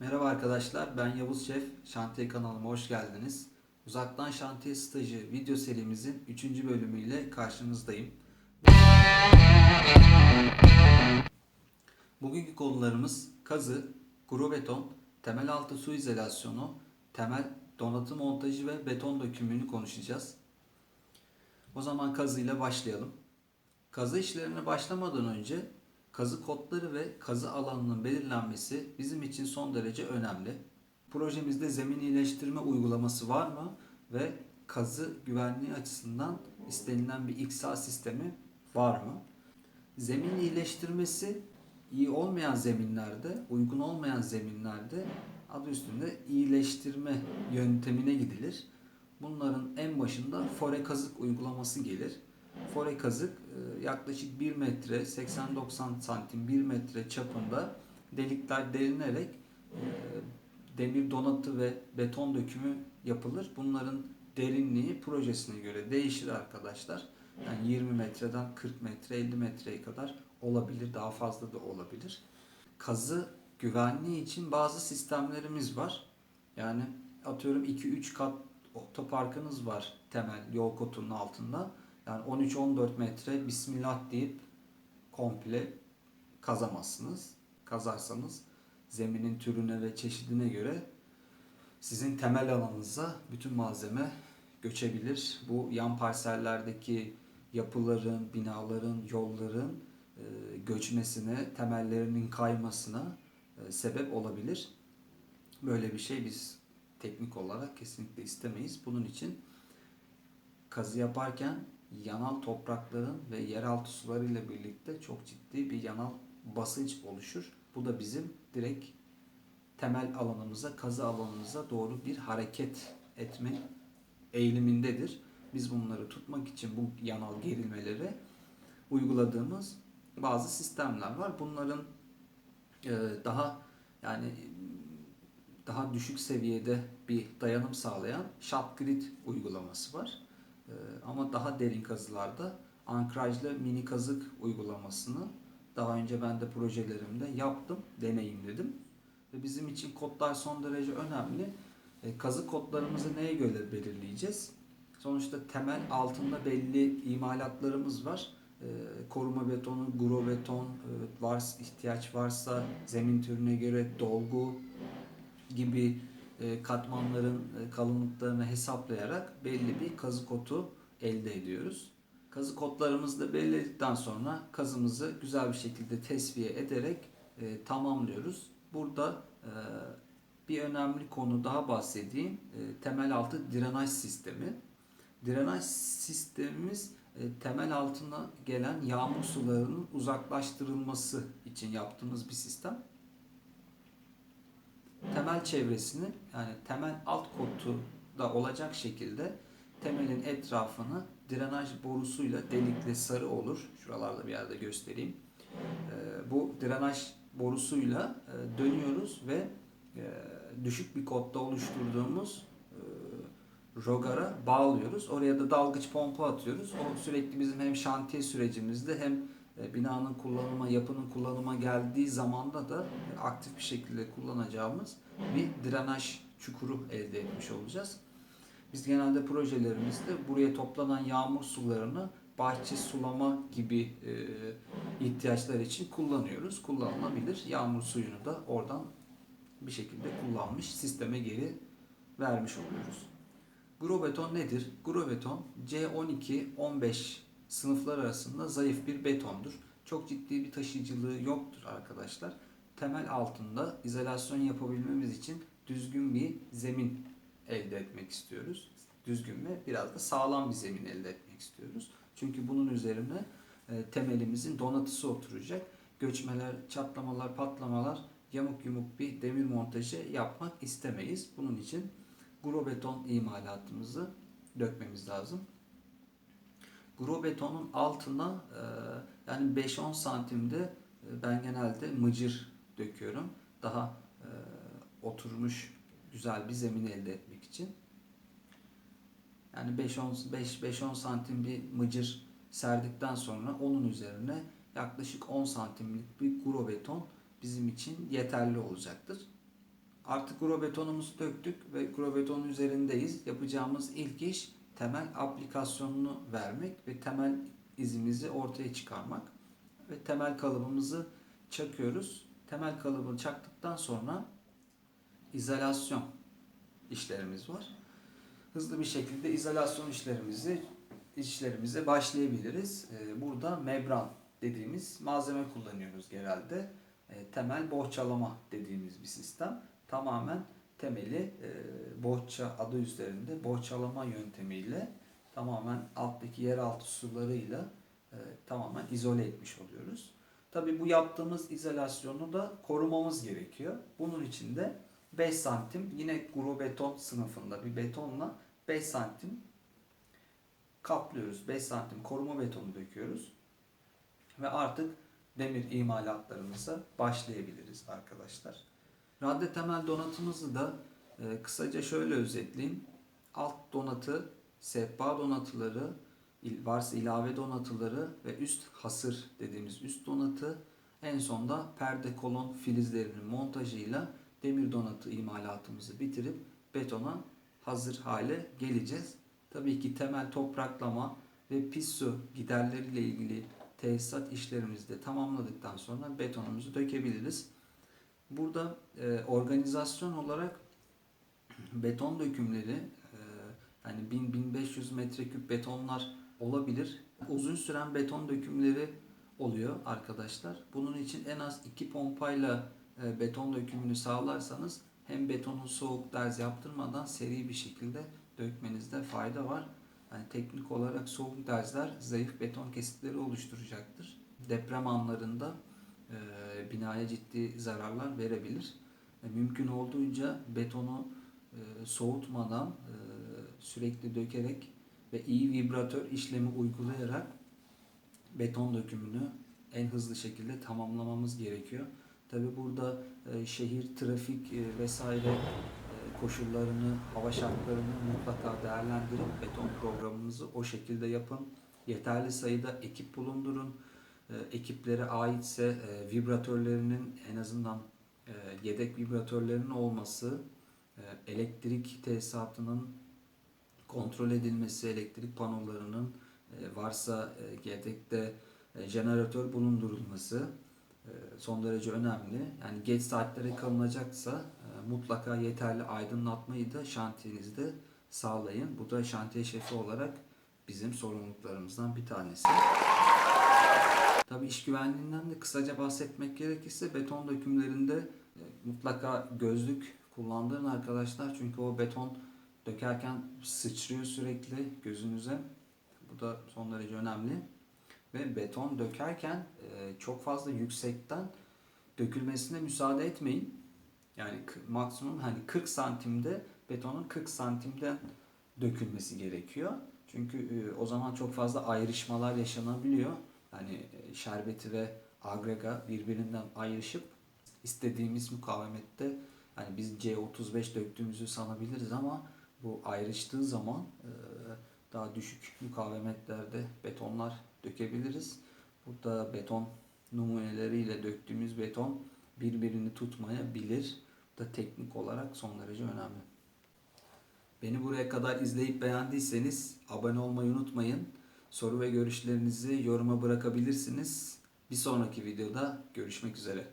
Merhaba arkadaşlar, ben Yavuz Şef. Şantiye kanalıma hoş geldiniz. Uzaktan şantiye stajı video serimizin 3. bölümüyle karşınızdayım. Bugünkü konularımız kazı, kuru beton, temel altı su izolasyonu, temel donatı montajı ve beton dökümünü konuşacağız. O zaman kazıyla başlayalım. Kazı işlerine başlamadan önce kazı kodları ve kazı alanının belirlenmesi bizim için son derece önemli. Projemizde zemin iyileştirme uygulaması var mı ve kazı güvenliği açısından istenilen bir XA sistemi var mı? Zemin iyileştirmesi iyi olmayan zeminlerde, uygun olmayan zeminlerde adı üstünde iyileştirme yöntemine gidilir. Bunların en başında fore kazık uygulaması gelir. Fore kazık e, yaklaşık 1 metre 80-90 santim 1 metre çapında delikler delinerek e, demir donatı ve beton dökümü yapılır. Bunların derinliği projesine göre değişir arkadaşlar. Yani 20 metreden 40 metre 50 metreye kadar olabilir. Daha fazla da olabilir. Kazı güvenliği için bazı sistemlerimiz var. Yani atıyorum 2-3 kat otoparkınız var temel yol kotunun altında. Yani 13-14 metre bismillah deyip komple kazamazsınız. Kazarsanız zeminin türüne ve çeşidine göre sizin temel alanınıza bütün malzeme göçebilir. Bu yan parsellerdeki yapıların, binaların, yolların e, göçmesine, temellerinin kaymasına e, sebep olabilir. Böyle bir şey biz teknik olarak kesinlikle istemeyiz. Bunun için kazı yaparken yanal toprakların ve yeraltı sularıyla birlikte çok ciddi bir yanal basınç oluşur. Bu da bizim direkt temel alanımıza, kazı alanımıza doğru bir hareket etme eğilimindedir. Biz bunları tutmak için bu yanal gerilmeleri uyguladığımız bazı sistemler var. Bunların e, daha yani daha düşük seviyede bir dayanım sağlayan shot grid uygulaması var. Ee, ama daha derin kazılarda ankrajlı mini kazık uygulamasını daha önce ben de projelerimde yaptım, deneyimledim. Ve bizim için kodlar son derece önemli. E, kazı kodlarımızı neye göre belirleyeceğiz? Sonuçta temel altında belli imalatlarımız var. E, koruma betonu, gro beton, e, var ihtiyaç varsa zemin türüne göre dolgu gibi katmanların e, kalınlıklarını hesaplayarak belli bir kazı kodu elde ediyoruz. Kazı kodlarımızı da belirledikten sonra kazımızı güzel bir şekilde tesviye ederek e, tamamlıyoruz. Burada e, bir önemli konu daha bahsedeyim. E, temel altı drenaj sistemi. Drenaj sistemimiz e, temel altına gelen yağmur sularının uzaklaştırılması için yaptığımız bir sistem temel çevresini yani temel alt kotu da olacak şekilde temelin etrafını drenaj borusuyla delikli sarı olur. Şuralarda bir yerde göstereyim. Ee, bu drenaj borusuyla e, dönüyoruz ve e, düşük bir kodda oluşturduğumuz e, rogara bağlıyoruz. Oraya da dalgıç pompa atıyoruz. O sürekli bizim hem şantiye sürecimizde hem binanın kullanıma, yapının kullanıma geldiği zamanda da aktif bir şekilde kullanacağımız bir drenaj çukuru elde etmiş olacağız. Biz genelde projelerimizde buraya toplanan yağmur sularını bahçe sulama gibi e, ihtiyaçlar için kullanıyoruz. Kullanılabilir. Yağmur suyunu da oradan bir şekilde kullanmış sisteme geri vermiş oluyoruz. Grobeton nedir? Grobeton C12-15 sınıflar arasında zayıf bir betondur. Çok ciddi bir taşıyıcılığı yoktur arkadaşlar. Temel altında izolasyon yapabilmemiz için düzgün bir zemin elde etmek istiyoruz. Düzgün ve biraz da sağlam bir zemin elde etmek istiyoruz. Çünkü bunun üzerine e, temelimizin donatısı oturacak. Göçmeler, çatlamalar, patlamalar, yamuk yumuk bir demir montajı yapmak istemeyiz. Bunun için grobeton imalatımızı dökmemiz lazım. Gro betonun altına e, yani 5-10 santimde e, ben genelde mıcır döküyorum. Daha e, oturmuş güzel bir zemin elde etmek için. Yani 5-10 santim bir mıcır serdikten sonra onun üzerine yaklaşık 10 santimlik bir gro beton bizim için yeterli olacaktır. Artık kuru betonumuzu döktük ve kuru betonun üzerindeyiz. Yapacağımız ilk iş temel aplikasyonunu vermek ve temel izimizi ortaya çıkarmak. Ve temel kalıbımızı çakıyoruz. Temel kalıbı çaktıktan sonra izolasyon işlerimiz var. Hızlı bir şekilde izolasyon işlerimizi işlerimize başlayabiliriz. Ee, Burada membran dediğimiz malzeme kullanıyoruz genelde. Ee, Temel bohçalama dediğimiz bir sistem. Tamamen temeli e, bohça adı üzerinde bohçalama yöntemiyle tamamen alttaki yeraltı sularıyla e, tamamen izole etmiş oluyoruz. Tabii bu yaptığımız izolasyonu da korumamız gerekiyor. Bunun için de 5 santim yine kuru beton sınıfında bir betonla 5 santim kaplıyoruz. 5 santim koruma betonu döküyoruz. Ve artık demir imalatlarımıza başlayabiliriz arkadaşlar. Radde temel donatımızı da e, kısaca şöyle özetleyeyim. Alt donatı, sehpa donatıları, varsa ilave donatıları ve üst hasır dediğimiz üst donatı en sonda perde kolon filizlerinin montajıyla demir donatı imalatımızı bitirip betona hazır hale geleceğiz. Tabii ki temel topraklama ve pis su giderleriyle ilgili tesisat işlerimizi de tamamladıktan sonra betonumuzu dökebiliriz. Burada e, organizasyon olarak beton dökümleri e, yani 1000-1500 metreküp betonlar olabilir. Uzun süren beton dökümleri oluyor arkadaşlar. Bunun için en az iki pompayla e, beton dökümünü sağlarsanız hem betonun soğuk derz yaptırmadan seri bir şekilde dökmenizde fayda var. Yani teknik olarak soğuk derzler zayıf beton kesitleri oluşturacaktır. Deprem anlarında e, binaya ciddi zararlar verebilir. E, mümkün olduğunca betonu e, soğutmadan e, sürekli dökerek ve iyi vibratör işlemi uygulayarak beton dökümünü en hızlı şekilde tamamlamamız gerekiyor. Tabi burada şehir, trafik vesaire koşullarını, hava şartlarını mutlaka değerlendirip beton programımızı o şekilde yapın. Yeterli sayıda ekip bulundurun. E, ekiplere aitse e, vibratörlerinin en azından e, yedek vibratörlerinin olması, e, elektrik tesisatının kontrol edilmesi, elektrik panolarının e, varsa e, yedekte e, jeneratör bulundurulması e, son derece önemli. Yani geç saatlere kalınacaksa e, mutlaka yeterli aydınlatmayı da şantiyenizde sağlayın. Bu da şantiye şefi olarak bizim sorumluluklarımızdan bir tanesi. Tabii iş güvenliğinden de kısaca bahsetmek gerekirse beton dökümlerinde e, mutlaka gözlük kullandırın arkadaşlar. Çünkü o beton dökerken sıçrıyor sürekli gözünüze. Bu da son derece önemli. Ve beton dökerken e, çok fazla yüksekten dökülmesine müsaade etmeyin. Yani maksimum hani 40 santimde betonun 40 santimden dökülmesi gerekiyor. Çünkü e, o zaman çok fazla ayrışmalar yaşanabiliyor. Hani e, şerbeti ve agrega birbirinden ayrışıp istediğimiz mukavemette hani biz C35 döktüğümüzü sanabiliriz ama bu ayrıştığı zaman e, daha düşük mukavemetlerde betonlar dökebiliriz. Burada beton numuneleriyle döktüğümüz beton birbirini tutmayabilir. Bu da teknik olarak son derece önemli. Beni buraya kadar izleyip beğendiyseniz abone olmayı unutmayın. Soru ve görüşlerinizi yoruma bırakabilirsiniz. Bir sonraki videoda görüşmek üzere.